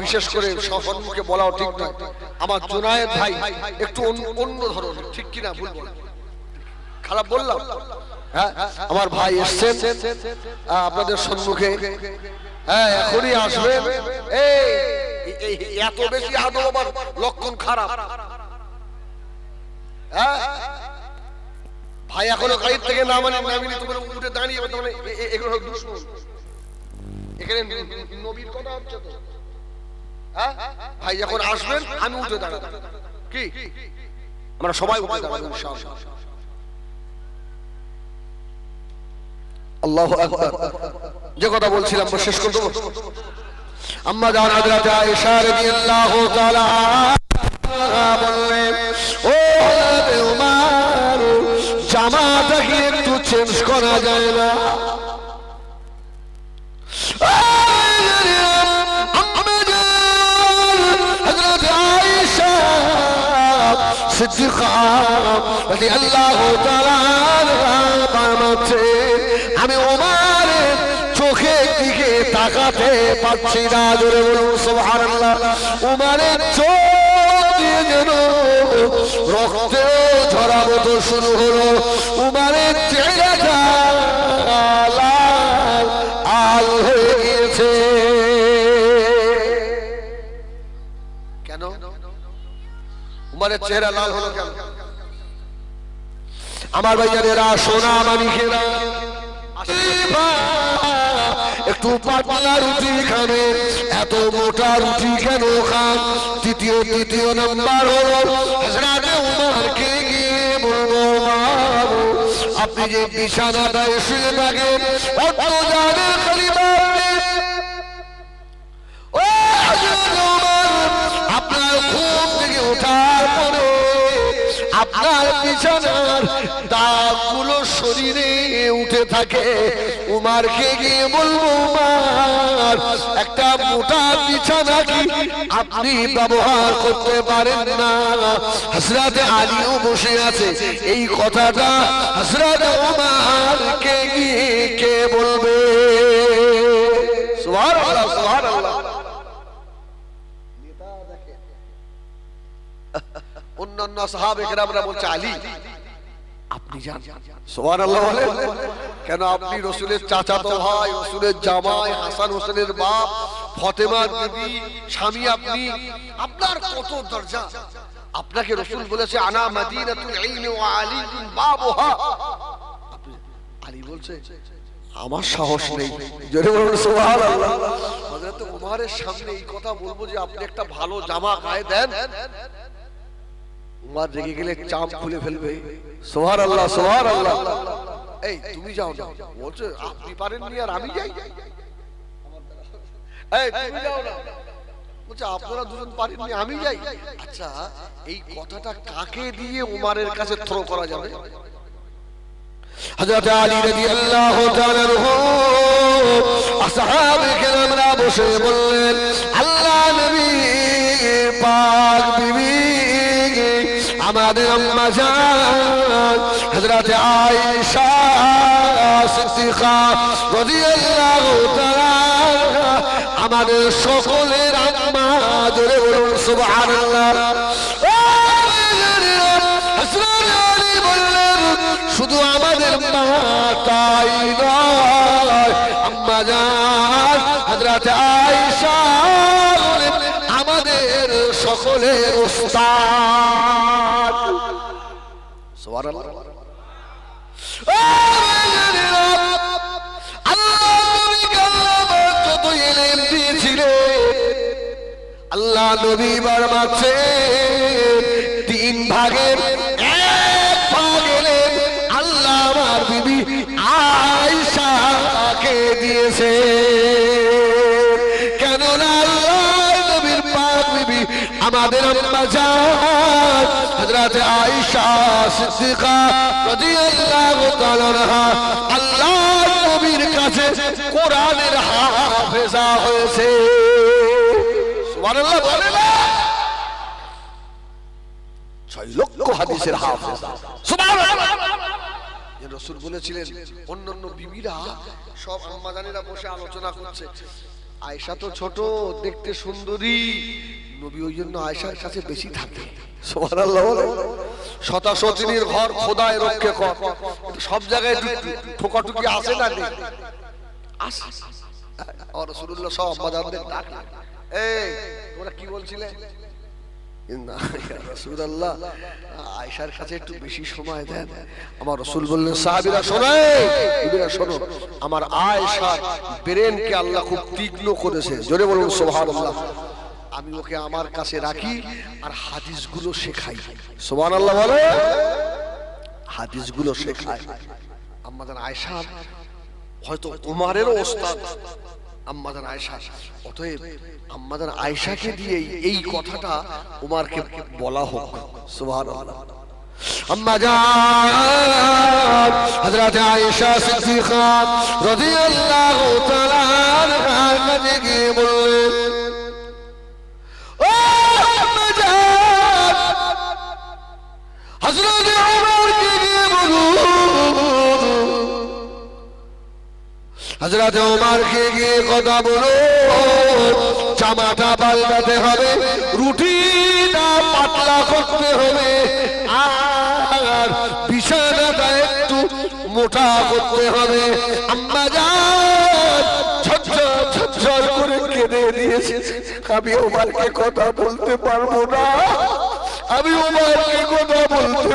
বিশেষ করে সম্মুখে বলাও ঠিক নয়। আমার জোনায়েদ ভাই একটু অন্য- ধরনের, ঠিক কিনা ভুল? খারাপ বললাম? হ্যাঁ আমার ভাই এসছেন। আপনাদের সম্মুখে। হ্যাঁ এই এত বেশি আমার লক্ষণ খারাপ। হ্যাঁ? ভাই এখনও গাড়ির থেকে তোমার উঠে দাঁড়িয়ে এগুলো এখানে নবীর কথা হচ্ছে তো। হ্যাঁ? ভাই, যখন আসবেন, আমি উঠে দাঁড়াবো। কি? আমরা সবাই উঠে দাঁড়াবো, ইনশাআল্লাহ। আল্লাহু আকবার। যে কথা বলছিলাম শেষ করে আম্মা জান হযরত আয়েশা রাদিয়াল্লাহু তাআলা বললেন, ও হযরত উমর জামাটাকে একটু চেঞ্জ করা যায় না। সিদ্দিকা বামাচ্ছে আমি ওমারের চোখের দিকে তাকাতে পারছি না, জোরে বলুন সুবহানাল্লাহ। ওমারের চোখ দিয়ে যেন রক্তে ঝরা মতো শুরু হলো। উমারের চেহারাটা উমারের চেহারা লাল হলো কেন? আমার ভাইয়ারেরা সোনা মানিকেরা একটু পাতলা রুটি খাবে এত মোটা রুটি কেন খান? তৃতীয় তৃতীয় নাম্বার হলো হাজরাতে উমারকে গিয়ে বলব আপনি যে বিছানাটা এসে থাকেন অত বিছানার দাগগুলো শরীরে উঠে থাকে। উমারকে গিয়ে বলব, উমার, একটা মোটা বিছানা কি আপনি ব্যবহার করতে পারেন না? হসরাতে আলীও বসে আছে। এই কথাটা হসরত উমারকে গিয়ে কে বলবে? সুবহানাল্লাহ। অন্যান্য সাহাবেকরামরা বলছে, আলী, আপনি যান। কেন আপনি রসুলের চাচাতো ভাই, রসুলের জামাই, হাসান হোসেনের বাপ স্বামী আপনি? আপনার কত দরজা? আপনাকে রসুল বলেছে, আনা মাদিনাতুল ইলমি ওয়া বাবুহা। আলী বলছে, আমার সাহস নেই। জোরে বলুন, সুবহানাল্লাহ। হযরত উমারের সামনে এই কথা বলব যে, আপনি একটা ভালো জামা গায়ে দেন। উমার রেগে গেলে চাম খুলে ফেলবে। সোহার আল্লাহ সোহার আল্লাহ এই তুমি যাও না। বলছো আপনি পারেননি আর আমি যাই? এই তুমি যাও না। বলছে আপনারা দুজন পারেননি আমি যাই। আচ্ছা এই কথাটা কাকে দিয়ে উমারের কাছে থ্রো করা যাবে? হযরত আলী রাদিয়াল্লাহু তাআলা আসহাবে কেরামরা বসে বললেন আল্লাহ আমাদের আম্মা জান, হযরত আয়েশা সিদ্দিকা রাদিয়াল্লাহু তাআলা আমাদের সকলের আম্মা বলুন সুবহানাল্লাহ। শুধু আমাদের মা তাই নয় আল্লাহ নবী বার মারছে তিন ভাগের আল্লাহ আমার বিবি আয়সাকে দিয়েছে কেননা আল্লাহ নবীর পাক বিবি আমাদের আম্মা জান হযরত আয়েশা সিদ্দিকা রাদিয়াল্লাহু তাআলা আল্লাহ নবীর কাছে কোরআনের হাফেজা হয়েছে। সুবহানাল্লাহ বলে না? ছয় লক্ষ হাদিসের হাফেজ সুবহানাল্লাহ। রসুল বলেছিলেন অন্যান্য বিবিরা সব আম্মাজানেরা বসে আলোচনা করছে। আয়সা তো ছোট দেখতে সুন্দরী। নবী ওই জন্য আয়সার কাছে বেশি থাকে। আয়েশার কাছে একটু বেশি সময় দেন। আমার রসুল বললেন, সাহাবীরা, শোনো শোনো, আমার আয়েশার ব্রেনকে আল্লাহ খুব তীক্ষ্ণ করেছে। জোরে বলুন, সুবহানাল্লাহ। আমি ওকে আমার কাছে রাখি আর হাদিসগুলো শেখাই। সুবহানাল্লাহ বলে? হাদিসগুলো শেখায়। আমাদের আয়েশা হয়তো উমারেরও ওস্তাদ। আম্মাদান আয়েশা অতএব আম্মাদান আয়েশাকে দিয়ে এই কথাটা উমারকে বলা হোক। হজরত ওমারকে গিয়ে কথা বলো। জামাটা পাল্টাতে হবে, রুটিটা পাতলা করতে হবে, আর বিছানাটা একটু মোটা করতে হবে। আম্মা ঝরঝর ঝরঝর করে কেঁদে দিয়েছে, আমি ওমারকে কথা বলতে পারব না। আমি ওমারকে কথা বলতে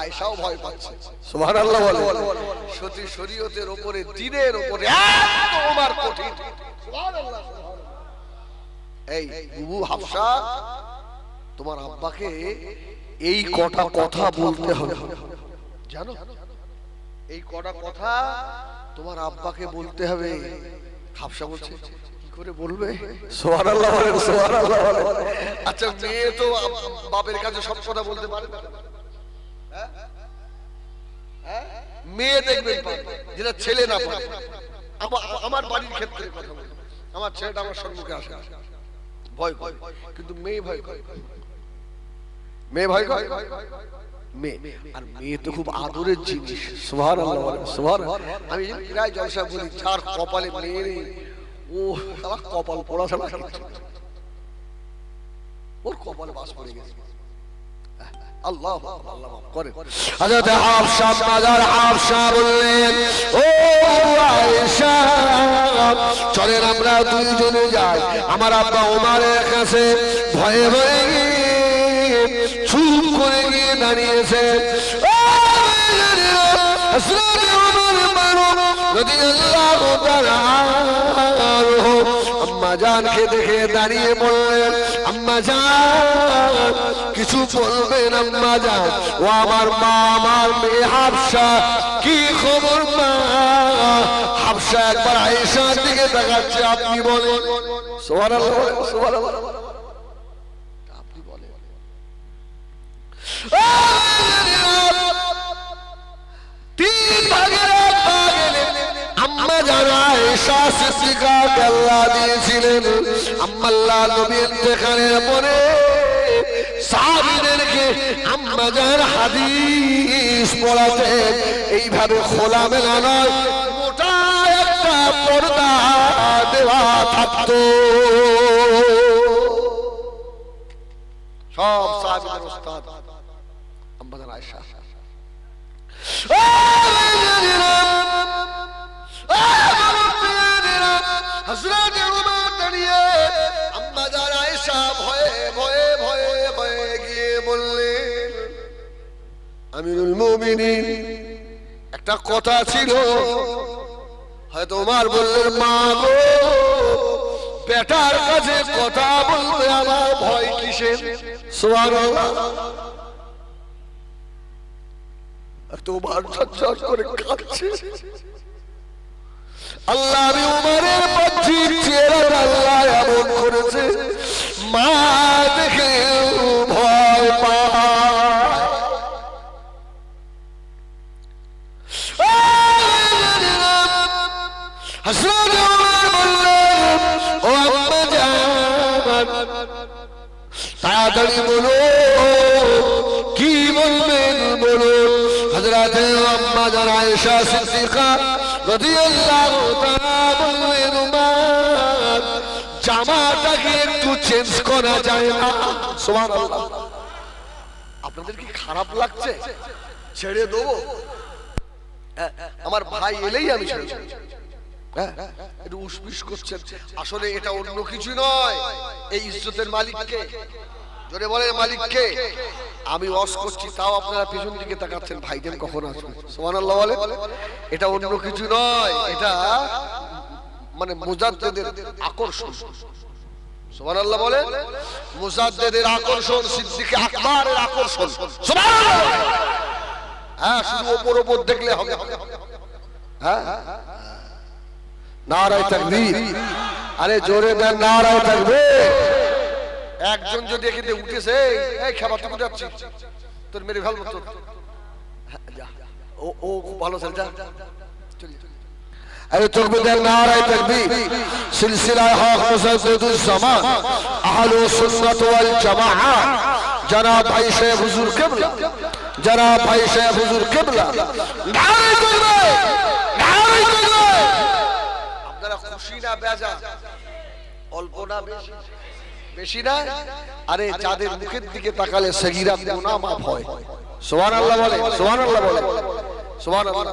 আয়েশাও ভয় পাচ্ছে। সুবহানাল্লাহ বলে। সতী শরীয়তের উপরে দিনের ওমর কঠিন। এই বুবু হাফসা তোমার আব্বাকে এই কটা কথা বলতে হবে। জানো? এই কটা কথা তোমার আব্বাকে বলতে হবে। হাফসা বলছে কি করে বলবে? বলেন বলেন আচ্ছা মেয়ে তো বাপের কাছে সব কথা বলতে পারে না। মেয়ে দেখবেন যেটা ছেলে না পারে আমার বাড়ির ক্ষেত্রে আমার ছেলেটা আমার সম্মুখে আসে। ভয় করে। কিন্তু মেয়ে ভয় করে। মেয়ে ভয় করে? মেয়ে। আর মেয়ে তো খুব আদরের জিনিস। সুভার সুভার আমি প্রায় জলসা বলি, যার কপালে মেয়ে নেই, ও সারা কপাল পড়া ছাড়া ওর কপালে বাস পড়ে গেছে। ও চলেন আমরা দুইজনে যাই। আমার আব্বা কাছে ভয়ে ভয়ে চুপ করে গিয়ে দাঁড়িয়েছে। দেখে দাঁড়িয়ে বললেন কিছু বলবেন আম্মা জান? ও আমার মা আমার মেয়ে হাবসা কি খবর মা? হাবসা একবার আয়েশার দিকে দেখাচ্ছে আপনি বলেন। সুবহানাল্লাহ বলেন, এসা সিদ্দিকাকে আল্লাহ দিয়েছিলেন। আম্মা আল্লাহ নবী ইন্তেকালের পরে সাহাবীদেরকে আম্মা যার হাদিস পড়াতেন। এইভাবে খোলা মেলা নয়, মোটা একটা পর্দা দেওয়া থাকতো। সব সাহাবীদের ওস্তাদ আম্মা যান আয়েশা। একটা কথা ছিল। হয়তো উমার বললেন, মা গো, বেটার কাছে কথা বলতে আমার ভয় কিসের? তোমার করে আল্লাহ আমি উমারের মা দেখে ভয় বললেন, ও আম্মা জান তাড়াতাড়ি বলো, কি বলবেন বলো? হযরত আম্মা জান আয়েশা সিদ্দিকা রাদিয়াল্লাহু তাআলা বললেন জামাটাকে একটু চেঞ্জ করা যায় না। সুবহানাল্লাহ। আপনাদের কি খারাপ লাগছে? ছেড়ে দেবো? হ্যাঁ, আমার ভাই এলেই আমি ছেড়ে দেবো। হ্যাঁ, একটু উসপিস করছেন। আসলে এটা অন্য কিছু নয়। এই ইজ্জতের মালিককে। জোরে বলে মালিককে। আমি ওয়াশ করছি তাও আপনারা পেছন দিকে তাকাচ্ছেন। ভাইজান কখন আসবে? সুবহানাল্লাহ বলে এটা অন্য কিছু নয়। এটা মানে মুজাদ্দেদের আকর্ষণ। সুবহানাল্লাহ বলে মুজাদ্দেদের আকর্ষণ সিদ্দিকে আকবরের আকর্ষণ। সুবহানাল্লাহ! হ্যাঁ শুধু ওপর ওপর দেখলে হবে। হ্যাঁ? নারায় তাকবীর। আরে জোরে দেন নারায় তাকবীর। একজন যদি এখানে উঠেছে এই খাবার তুমি যাচ্ছি তোর মেরে ভালো তো হ্যাঁ, ও ও ভালো ছেলে যা। চল। আরে তকবীর দেন নারায় তাকবীর সিলসিলায় হক মুসাদ্দিদুল জামান আহলু সুন্নাত ওয়াল জামাআহ জনাব ভাই শেখ হুজুর কিবলা জনাব ভাই শেখ হুজুর কিবলা নারায় তাকবীর নারায় তাকবীর আপনারা খুশি না বেজা অল্প না বেশি? বেশি না? আরে যাদের মুখের দিকে তাকালে সগীরা গুনাহ মাফ হয়। সুবহানাল্লাহ বলে সুবহানাল্লাহ বলে। সুবহানাল্লাহ